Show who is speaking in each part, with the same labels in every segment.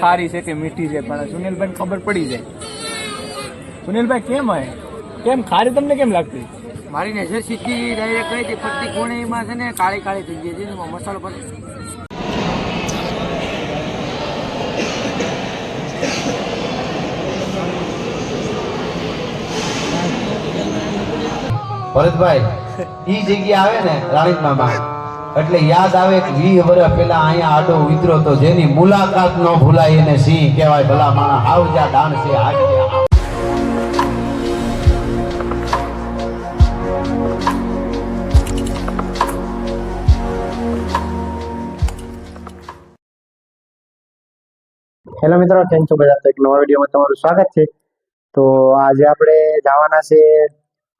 Speaker 1: ખારી છે કે મીઠી છે પણ સુનિલભાઈ ખબર પડી જાય. સુનિલભાઈ કેમ હોય? કેમ ખારી તમને કેમ લાગતી?
Speaker 2: મારી નજર સીધી ડાયરેક્ટ કઈ હતી પટ્ટી કોણીમાં છે ને કાળી કાળી થઈ ગઈ હતી મસાલો પર.
Speaker 3: ભરતભાઈ ઈ જગ્યા આવે ને રાણીત મામા. એટલે યાદ આવે કે વીસ વર્ષ પેલા અહીંયા આડો ઉતરો તો જેની મુલાકાત ન ભૂલાય એને સિંહ કહેવાય, ભલા માણા આવજા દાન છે
Speaker 4: હેલો મિત્રો, કેમ છો બધા? તો એક નવા વિડીયોમાં તમારું સ્વાગત છે. તો આજે આપણે જવાના છે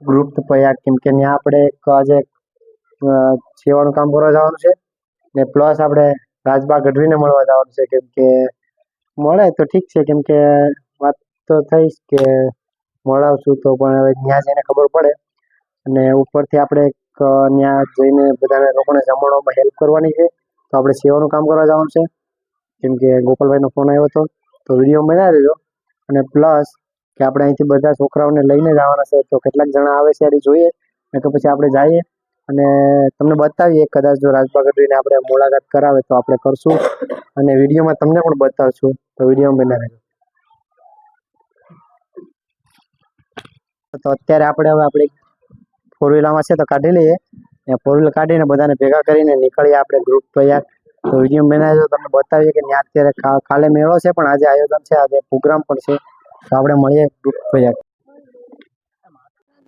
Speaker 4: ગ્રુપ પયાગ કેમ કે ત્યાં આપણે એક આજે સેવાનું કામ કરવા જવાનું છે. ને પ્લસ આપણે રાજબા ગઢવીને મળવા જવાનું છે. કેમ કે મળે તો ઠીક છે. કેમ કે વાત તો થઈશ કે મળાવશું તો પણ હવે ત્યાં જઈને ખબર પડે. અને ઉપરથી આપણે ત્યાં જઈને બધાને લોકોને જમણવામાં હેલ્પ કરવાની છે. તો આપણે સેવાનું કામ કરવા જવાનું છે. કેમ કે ગોપાલભાઈનો ફોન આવ્યો હતો. તો વીડિયો બનાવી દેજો અને પ્લસ કે આપણે અહીંથી બધા છોકરાઓને લઈને જવાના છે. તો કેટલાક જણા આવે છે, એ જોઈએ ને તો પછી આપણે જઈએ. અને તમને બતાવીએ કદાચ જો રાજબા ગઢવીને આપણે મુલાકાત કરાવે તો આપણે કરશું. અને વિડીયોમાં તમને પણ બતાવશું. તો વીડિયો બનાવી રહેજો. તો અત્યારે આપણે હવે આપણે ફોર વ્હીલરમાં છે તો કાઢી લઈએ. ને ફોર વ્હીલ કાઢીને બધાને ભેગા કરીને નીકળીએ આપણે ગ્રુપ તૈયાર. તો વીડિયો બનાવી તમને બતાવીએ કે ત્યાં અત્યારે કાલે મેળો છે, પણ આજે આયોજન છે, આજે પ્રોગ્રામ પણ છે. તો આપણે મળીએ ગ્રુપ તૈયાર.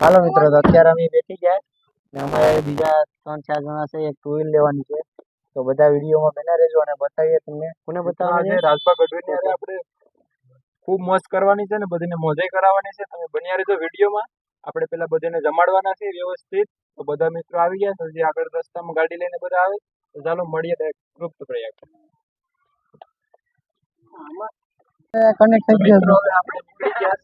Speaker 4: હાલો મિત્રો, તો અત્યારે અમે બેઠી ગયા. ને અમારે બીજા ત્રણ ચાર જણા છે એક ટુ લેવાની છે. તો બધા વિડીયોમાં બના રહેજો અને બતાવીએ તમને. કોને બતાવવાની
Speaker 1: રાજભા ગઢવીની આપણે ખૂબ મોજ કરવાની છે ને બધાને મોજે કરાવવાની છે. તમે બન્યા રહેજો વિડીયોમાં. આપણે પેલા બધાને જમાડવાના છે વ્યવસ્થિત. તો બધા મિત્રો આવી ગયા તો જે આગળ રસ્તામાં ગાડી લઈને બધા આવે તો ચાલો મળીએ ગ્રુપ પ્રયાગ.
Speaker 4: કનેક્ટ થઈ ગયો
Speaker 1: આપણે નીકળી ગયા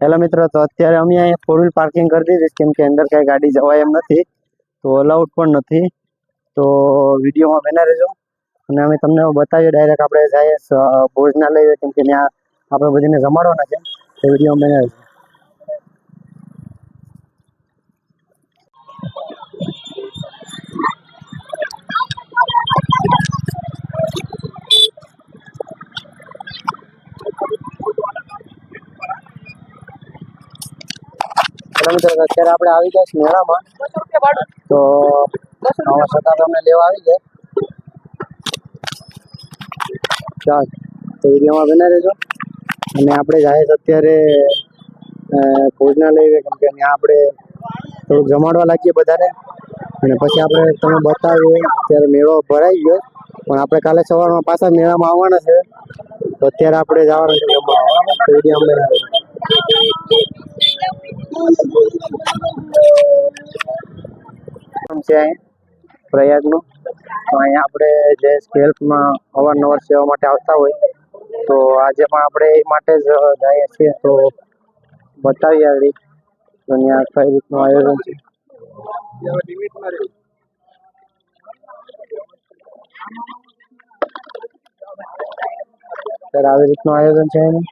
Speaker 4: હેલો મિત્રો, તો અત્યારે અમે અહીંયા ફોર વ્હીલ પાર્કિંગ કરી દીધી કેમ કે અંદર કાંઈ ગાડી જવાય એમ નથી, તો અલાઉડ પણ નથી. તો વિડીયોમાં બના રહેજો. અને અમે તમને બતાવીએ ડાયરેક્ટ આપણે જઈએ ભોજનાલય, કેમ કે ત્યાં આપણે બધીને જમાડવાના છે. તો વિડીયોમાં બના રહેજો. તો અત્યારે આપણે આવી ગયા મેળામાં. તો નવા છતાં તમને લેવા આવી ગયા. ચાલ, તો વિડીયોમાં બના રહેજો. અને આપણે જાય અત્યારે ભોજનાલય કેમ કે ત્યાં આપણે થોડુંક જમાડવા લાગીએ બધાને. અને પછી આપણે તમને બતાવીએ, અત્યારે મેળો ભરાઈ ગયો. પણ આપણે કાલે સવારમાં પાછા મેળામાં આવવાના છે. તો અત્યારે આપણે જવાના છે જમવા તો છે અહીં પ્રયાગનું. તો અહીંયા આપણે જે સ્કેલ્પમાં અવારનવાર સેવા માટે આવતા હોય, તો આજે પણ આપણે એ માટે જ જઈએ છીએ. તો બતાવીએ આવી રીત અહીંયા કઈ રીતનું આયોજન છે. આવી રીતનું આયોજન છે એનું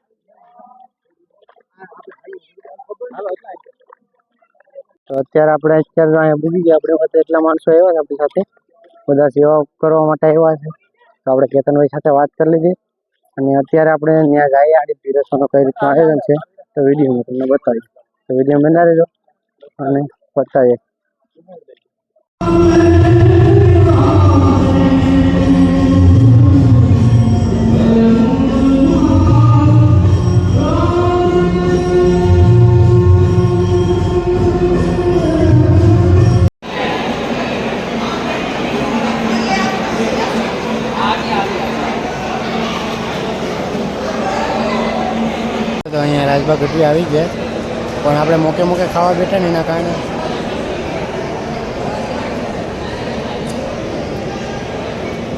Speaker 4: તો અત્યારે આપણે અત્યારે અહીંયા પૂગી ગયા. આપણે વખતે એટલા માણસો આવ્યા છે આપણી સાથે. બધા સેવા કરવા માટે આવ્યા છે. તો આપણે કેતનભાઈ સાથે વાત કરી લીધી. અને અત્યારે આપણે ત્યાં ગાય આડી પીરસવાનું કઈ રીતનું આયોજન છે, તો વિડીયોમાં તમને બતાવીશ. તો વીડિયો બનાવી દો અને બતાવીએ. અહીંયા આવી જાય પણ આપણે મોકે મોકે ખાવા બેઠા ને એના કારણે.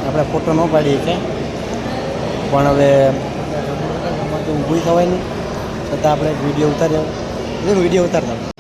Speaker 4: આપણે ફોટો ન પાડીએ છીએ પણ હવે ઊભી થવાય નહીં. છતાં આપણે વીડિયો ઉતાર્યો. વીડિયો ઉતારતા.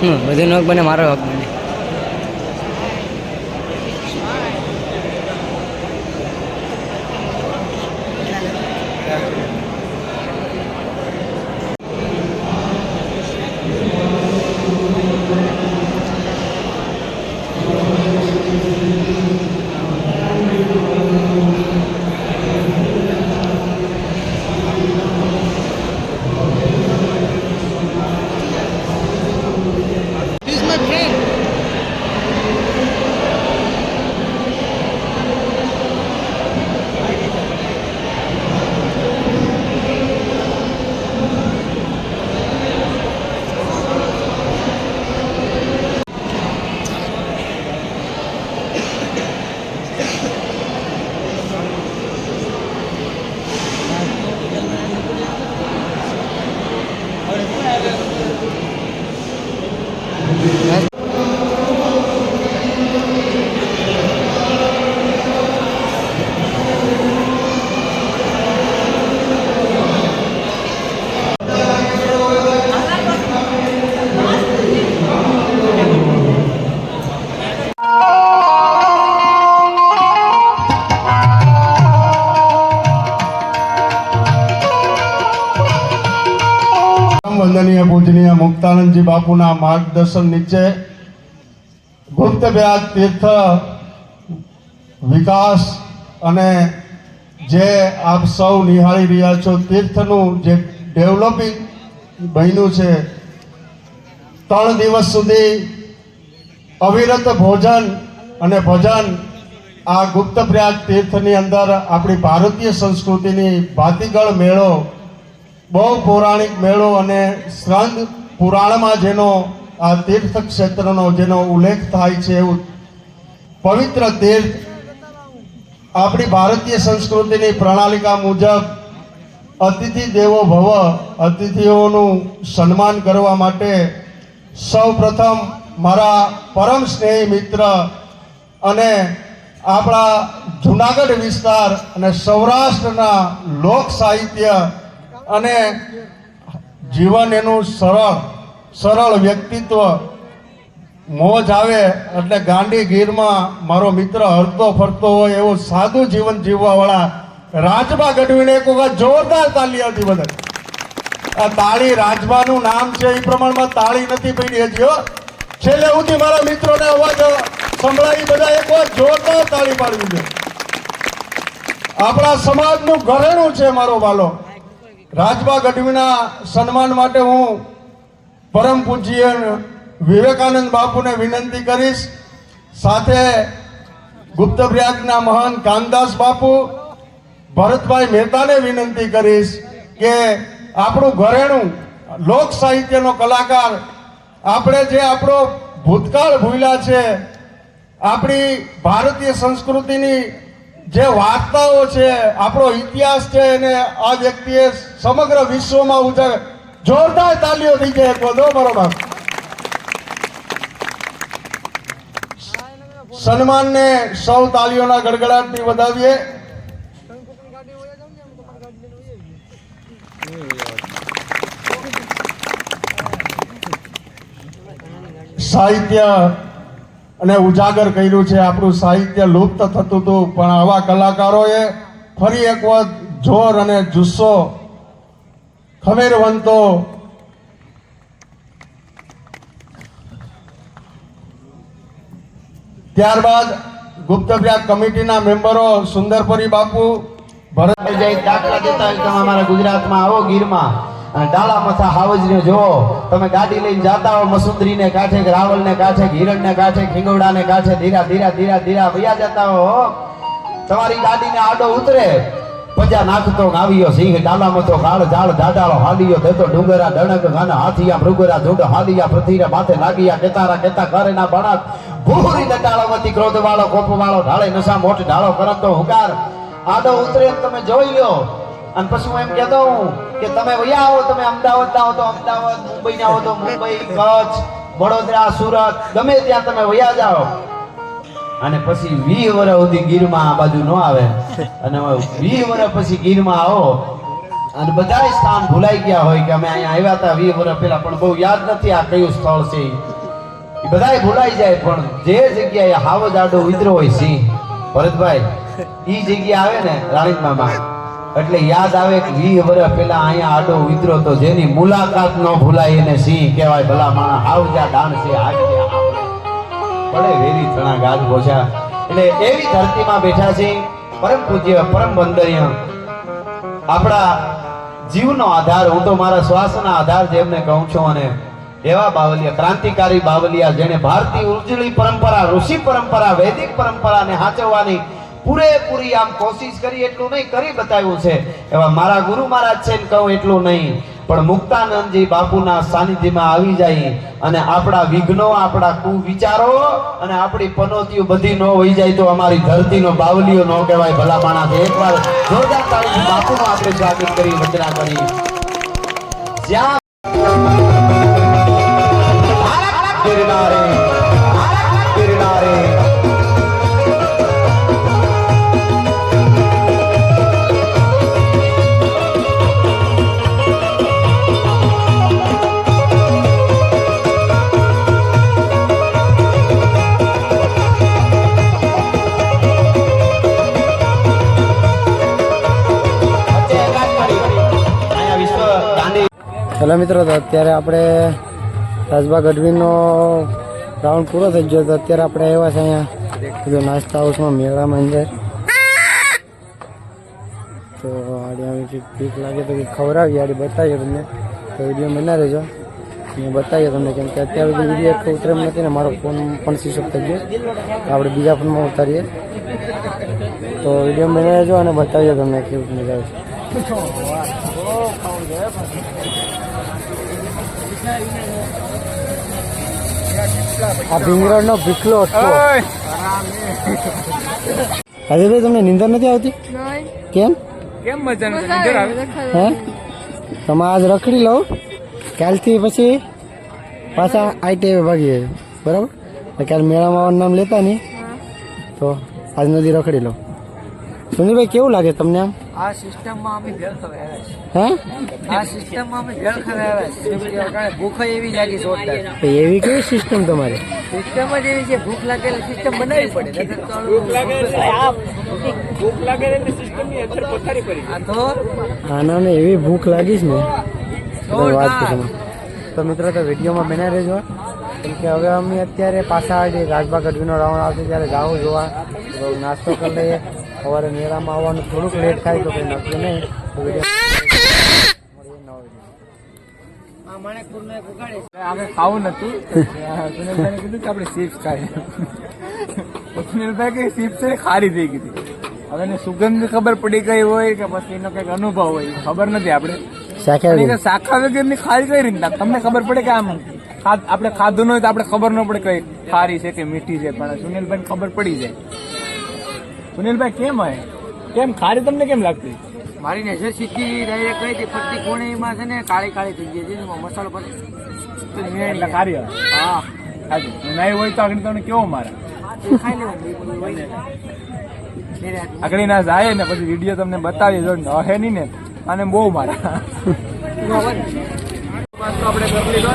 Speaker 2: હમ બધું હક બને મારો હક બને.
Speaker 5: વંદનીય પૂજનીય મુક્તાનંદજી બાપુના માર્ગદર્શન નીચે ગુપ્ત વ્યાજ તીર્થ વિકાસ અને જે આપ સૌ નિહાળી રહ્યા છો, તીર્થનું જે ડેવલપિંગ બન્યું છે, ત્રણ દિવસ સુધી અવિરત ભોજન અને ભજન આ ગુપ્ત પ્રયાગ તીર્થની અંદર આપણી ભારતીય સંસ્કૃતિની ભાતીગળ મેળો બહુ પૌરાણિક મેળો અને સ્કંદ પુરાણમાં જેનો આ તીર્થ ક્ષેત્રનો જેનો ઉલ્લેખ થાય છે એવું પવિત્ર તીર્થ આપણી ભારતીય સંસ્કૃતિની પ્રણાલિકા મુજબ અતિથિ દેવો ભવ, અતિથિઓનું સન્માન કરવા માટે સૌ પ્રથમ મારા પરમ સ્નેહી મિત્ર અને આપણા જુનાગઢ વિસ્તાર અને સૌરાષ્ટ્રના લોક સાહિત્ય અને જીવન એનું સરળ સરળ વ્યક્તિત્વ. મોજ આવે એટલે ગાંડી ગીરમાં મારો મિત્ર હરતો ફરતો હોય એવો સાદું જીવન જીવવાવાળા રાજબા ગઢવીને એક વખત જોરદાર તાલી આવતી બધા આ તાળી રાજબાનું નામ છે, એ પ્રમાણમાં તાળી નથી પડી હજી છેલ્લે સુધી મારા મિત્રોને અવાજ સંભળાવી બધા એક વાર જોરદાર તાળી પાડવી છે આપણા સમાજનું ઘરેણું છે મારો વાલો. રાજબા ગઢવીના સન્માન માટે હું પરમ પૂજ્ય વિવેકાનંદ બાપુને વિનંતી કરીશ. સાથે ગુપ્ત પ્રયાગના મહાન કાનદાસ બાપુ, ભરતભાઈ મહેતાને વિનંતી કરીશ કે આપણું ઘરેણું લોક સાહિત્યનો કલાકાર આપણે જે આપણો ભૂતકાળ ભૂલ્યા છે, આપણી ભારતીય સંસ્કૃતિની જે વાર્તાઓ છે, આપણો ઇતિહાસ છે એને આ વ્યક્તિએ સમગ્ર વિશ્વમાં ઉજાગર જોરદાર તાલીઓ થઈ જાય એક વધો બરોબર. સન્માનને સૌ તાલીઓના ગડગડાટથી વધાવીએ. સાહિત્ય અને ઉજાગર કર્યું છે. આપણું સાહિત્ય લુપ્ત થતું હતું. પણ આવા કલાકારોએ ફરી એક વખત જોર અને જુસ્સો ખમેરવંતો ત્યારબાદ ગુપ્ત કમિટીના મેમ્બરો સુંદરપરી બાપુ ભરત
Speaker 3: જય, દાખલા દેતા તમે અમારા ગુજરાતમાં આવો ગીરમાં. ડાળા મથા હાવજને જો તમે ગાડી લઈને જાતા હો, મસુંદરીને કાંઠે કે રાવલને કાંઠે કે હિરણને કાંઠે ખીંગવડાને કાંઠે, ધીરા ધીરા ધીરા ધીરા વયા જતા હો. તમારી ગાડીને આડો ઉતરે. પજા નાખતો આવ્યો સિંહ ડાલા મથો કાળ ઝાડ ધાડાળો હાલિયો થતો ડુંગરા, ડણક ગાના હાથિયા, મૃગરા જોડ હાલિયા, પૃથ્વીરા, માથે લાગિયા, કેતારા, કેતા ઘરે ના બળાત ભૂરી દટાળો ક્રોધ વાળો કોપ વાળો ઢાળે નશા, મોટ ઢાળો કરતો હુકાર. આડો ઉતરે તમે જોઈ લ્યો. અને પછી હું એમ કહેતો હું કે તમે વયા આવો, તમે અમદાવાદ આવો તો અમદાવાદ મુંબઈ ના આવો તો મુંબઈ, કચ્છ, વડોદરા, સુરત, ગમે ત્યાં તમે વયા જાઓ અને પછી વી વર્ષ સુધી ગીરમાં આ બાજુ ન આવે. અને વી વર્ષ પછી ગીરમાં આવો. અને બધાય સ્થાન ભૂલાઈ ગયા હોય કે અમે અહીંયા આવ્યા હતા વી વર્ષ પહેલા, પણ બહુ યાદ નથી આ કયું સ્થળ છે. ઈ બધાય ભૂલાઈ જાય, પણ જે જગ્યાએ હાવ જાડો વિદ્રો હોય સિંહ, ભરતભાઈ એ જગ્યા આવે ને, રાણીત મામા. એટલે યાદ આવે કે વી વર્ષ પહેલા અહીંયા આડો વિદ્રો તો જેની મુલાકાત ન ભૂલાય એને સિંહ કહેવાય, ભલા માણા આવજા છે આપણે પડે વેરી ચણા ગાજ ભોજા. એટલે એવી ધરતીમાં બેઠા છે, પરમ પૂજ્ય, પરમ વંદનીય. આપણા જીવનો આધાર, હું તો મારા શ્વાસના આધાર જેમને કહું છું અને એવા બાવલિયા, ક્રાંતિકારી બાવલિયા જેને ભારતીય ઉર્જળી પરંપરા, ઋષિ પરંપરા, વૈદિક પરંપરાને સાચવવાની પૂરેપૂરી આમ કોશિશ કરી, એટલું નહીં કરી બતાવ્યું છે. એવા મારા ગુરુ મહારાજ છે ને કહું એટલું નહીં. પણ મુક્તાનંદજી બાપુના સાનિધ્યમાં આવી જાય અને આપણા વિઘ્નો, આપણા કુવિચારો અને આપણી પનોતીઓ બધી ન હોઈ જાય તો અમારી ધરતીનો બાવલીઓ ન કહેવાય ભલા માણસ. એકવાર જોરદાર તાળી બાપુનો આપણે સ્વાગત કરી વંદના કરી. જ્યાં
Speaker 4: હેલો મિત્રો, તો અત્યારે આપણે રાજબા ગઢવીનો રાઉન્ડ પૂરો થઈ ગયો તો અત્યારે આપણે આવ્યા છે અહીંયા બધું નાસ્તા હાઉસમાં મેળામાં અંદર. તો આડી પીક લાગે તો કંઈક ખવડાવીએ, આડી બતાવીએ તમને. તો વીડિયો બના રહેજો. મેં બતાવીએ તમને કેમ કે અત્યારે બધી વીડિયો એક ઉતરે નથી ને, મારો ફોન પણ ઓફ થઈ ગયો. આપણે બીજા ફોનમાં ઉતારીએ. તો વીડિયો બના રહેજો અને બતાવીએ તમને કેવું મજા આવે છે. આ ભીંગરાનો ભીખલો હતો. ભાઈ તમને નિંદર નથી આવતી? કેમ?
Speaker 1: કેમ મજા આવે
Speaker 4: હે? તમે આજ રખડી લો. કાલથી પછી પાછા આઈટીઆઈ ટેવે ભાગીએ. બરાબર? કાલ મેળામાં આવવાનું નામ લેતા નહીં. તો આજ નદી રખડી લો. સુનિલભાઈ કેવું લાગે તમને આમ?
Speaker 2: આ સિસ્ટમમાં અમે ભેળ ખવાયા છે
Speaker 4: હે?
Speaker 2: આ સિસ્ટમમાં અમે ભેળ ખવાયા છે ભૂખ એવી લાગી જોરદાર.
Speaker 4: એવી કેવી સિસ્ટમ તમારી?
Speaker 2: સિસ્ટમ જ એવી છે ભૂખ લાગે એટલે સિસ્ટમ બનાવવી પડે. નહીંતર તો
Speaker 1: ભૂખ લાગે એટલે સિસ્ટમની અસર પથારી પડી.
Speaker 2: આ તો
Speaker 4: આનાને એવી ભૂખ લાગી છે ને વાત કરી તો મિત્રો તો વિડીયોમાં બના રહેજો. કેમ કે હવે અમે અત્યારે પાછા જે રાજબાગ ગઢવીનો રાઉન્ડ આવશે ત્યારે જાઓ જોવા. નાસ્તો કરી લઈએ. સવારે મેળામાં આવવાનું થોડુંક લેટ થાય તો કંઈ નક્કી નહીં. તો વીડિયો
Speaker 2: આ માણેકપુરનો એક ઉગાડે છે.
Speaker 1: અમે ખાવું નથી. સુનિલભાઈ કીધું કે આપણે ચિપ્સ ખાઈએ. સુનિલભાઈ કે ચિપ્સ ખારી થઈ ગઈ હવે એને સુગંધ ખબર પડી ગઈ હોય કે પછી એનો કંઈક અનુભવ હોય ખબર નથી આપણે.
Speaker 4: શાખા
Speaker 1: પણ ની ખારી કઈ રીતના? તમને ખબર પડે કે આમ આપણે ખાધું ન હોય તો આપણે ખબર ન પડે કઈ ખારી છે કે મીઠી છે પણ સુનિલભાઈ ખબર પડી જાય. સુનિલભાઈ કેમ હોય? કેમ ખારી તમને કેમ લાગતી?
Speaker 2: મારી નજર સીધી ડાયરેક્ટ કઈ હતી ફરતી કોણીમાં છે ને કાળી કાળી થઈ ગઈ છે મસાલો પછી
Speaker 1: ખારી આવે.
Speaker 2: હા.
Speaker 1: નહીં હોય તો આગળ તમને કેવો મારે. આગળ ના જાય ને પછી વીડિયો તમને બતાવી દો ને હે નહીં ને અને બહુ મારે. આપણે કરી લો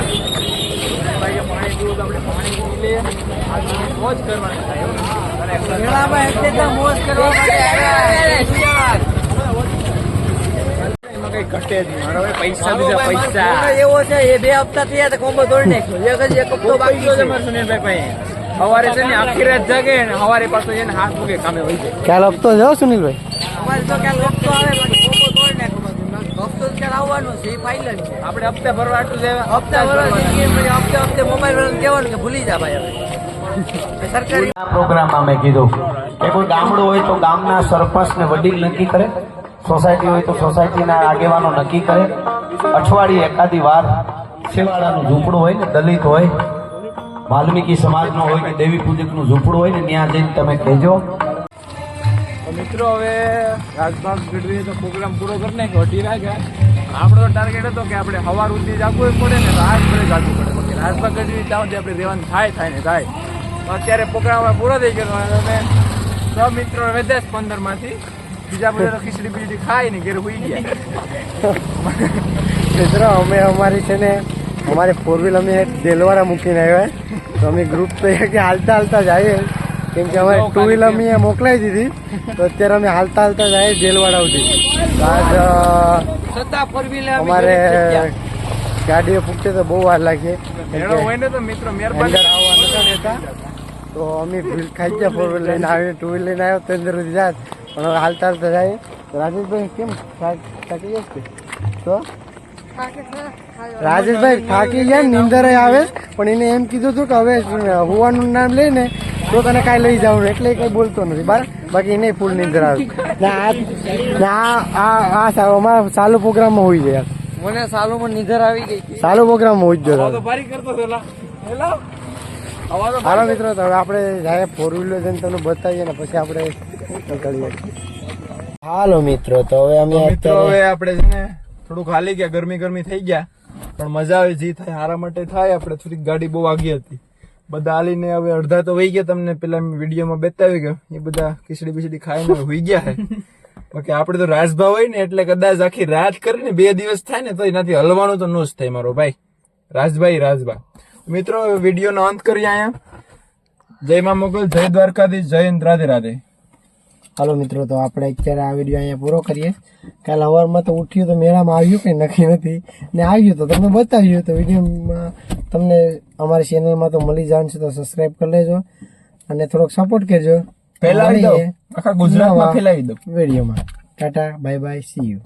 Speaker 1: પાણી તો આપણે પાણી પી લઈએ. આજે મોજ કરવાનું થાય
Speaker 2: મેળામાં એટલે તો મોજ કરવા માટે આવ્યા. છે.
Speaker 1: એમાં કઈ ઘટે જ નહીં. મારો ભાઈ પૈસા બીજા પૈસા.
Speaker 2: કોમ્બો એવો છે એ બે હપ્તા થયા તો કોમ્બો તોડી નાખ્યો. એક એક હપ્તો બાકી છે.
Speaker 1: છે સુનિલભાઈ સવારે છે ને આખી રાત જાગે ને સવારે પાછો એને હાથ મૂકે કામે હોય જાય.
Speaker 4: ખ્યાલ આપતો જાઓ સુનિલભાઈ?
Speaker 2: અમારે તો ક્યાંક હપ્તો આવે છે છે.
Speaker 1: આપણે હપ્તા ભરવા આટલું છે
Speaker 2: હપ્તા ભરવા હપ્તે હપ્તે મોબાઈલ વાળાને કહેવાનું કે ભૂલી જા ભાઈ હવે.
Speaker 3: આ પ્રોગ્રામમાં મેં કીધું કે કોઈ ગામડું હોય તો ગામના સરપંચ ને વડીલ નક્કી કરે, સોસાયટી હોય તો સોસાયટીના આગેવાનો નક્કી કરે. અઠવાડિયે એકાદી વાર છેવાડાનું ઝૂંપડું હોય ને, દલિત હોય, વાલ્મીકી સમાજનો હોય કે દેવી પૂજકનું ઝૂંપડું હોય ને, ત્યાં જઈને તમે કહેજો.
Speaker 1: મિત્રો હવે રાજભાગ ગઢવીએ તો પ્રોગ્રામ પૂરો કરી નાખ્યો, અઢી વાગ્યા. આપણો ટાર્ગેટ હતો કે આપણે સવાર ઉઠી જાગવું પડે ને રાત ભરે જાગવું પડે. બાકી રાજભાગ ગઢવી ત્યાં સુધી આપણે રહેવાનું થાય થાય ને થાય. અત્યારે પ્રોગ્રામ અમે પૂરો થઈ ગયો અને અમે છ મિત્રો વધે પંદરમાંથી. બીજા બધા ખીચડી બીજડી ખાય ને ઘેર હોઈ ગયા.
Speaker 4: મિત્રો અમે અમારી છે ને અમારે ફોર વ્હીલ અમે દેલવારા મૂકીને આવ્યા તો અમે ગ્રુપ તો કે હાલતા હાલતા જઈએ કેમ કે અમારે ટુ વ્હીલ અમે મોકલાવી દીધી. તો અત્યારે અમે હાલતા હાલતા જઈએ દેલવાડા સુધી. આજ અમારે ગાડીઓ પૂછતે તો બહુ વાર લાગી.
Speaker 1: તો મિત્રો મહેરબાની.
Speaker 4: આવવા નતા દેતા. તો અમે ભીલ ખાઈ ગયા ફોર વ્હીલ લઈને આવીને ટુ વ્હીલ લઈને આવ્યો તો અંદર સુધી જાત પણ હવે હાલતા હાલતા જાય. રાજેશભાઈ કેમ થાકી ગયા છે? તો? રાજેશભાઈ થાકી ગયા ને નીંદર આવે. પણ એને એમ કીધું હતું કે હવે હોવાનું નામ લઈને તો તને કાંઈ લઈ જવાનું એટલે કંઈ બોલતો નથી. બરાબર બાકી એને ફૂલ નીંદર આવે. ને આ આ અમારા ચાલુ પ્રોગ્રામમાં હોઈ જાય
Speaker 2: મને સાલુમાં નીંદર આવી ગઈ હતી.
Speaker 4: ચાલુ પ્રોગ્રામમાં હોઈ જ હાલો મિત્રો હવે આપણે જાય ફોર વ્હીલર જઈને તમને બતાવીએ ને પછી આપણે નીકળીએ. હાલો મિત્રો તો હવે અમે
Speaker 1: મિત્રો હવે આપણે છે ને થોડું ખાલી ગયા ગરમી ગરમી થઈ ગયા પણ મજા આવે જી થાય હારા માટે થાય આપણે થોડીક ગાડી બહુ વાગી હતી. બધા હાલીને હવે અડધા તો વહી ગયા તમને પેલા વિડીયોમાં બતાવી ગયો એ બધા ખીચડી બીચડી ખાઈને હોઈ ગયા છે. બાકી આપણે તો રાજભા હોય ને એટલે કદાચ આખી રાત કરીને બે દિવસ થાય ને તો એનાથી હલવાનું તો નો જ થાય મારો ભાઈ. રાજભાઈ રાજભા મિત્રો વિડીયોનો અંત કરીએ અહીંયા. જય મા મોગલ જય દ્વારકાધીશ જય હિન્દ રાધે રાધે.
Speaker 4: હાલો મિત્રો તો આપણે અત્યારે આ વીડિયો અહીંયા પૂરો કરીએ. કાલ સવારમાં તો ઉઠ્યું તો મેળામાં આવ્યું કંઈ નક્કી નથી. ને આવ્યું તો તમને બતાવ્યું તો વિડીયોમાં તમને અમારી ચેનલમાં તો મળી જવાનું છે તો સબસ્ક્રાઈબ કરી લેજો અને થોડોક સપોર્ટ કરજો.
Speaker 1: ફેલાવી દો આખા ગુજરાતમાં ફેલાવી દો
Speaker 4: વિડીયોમાં tata bye bye see you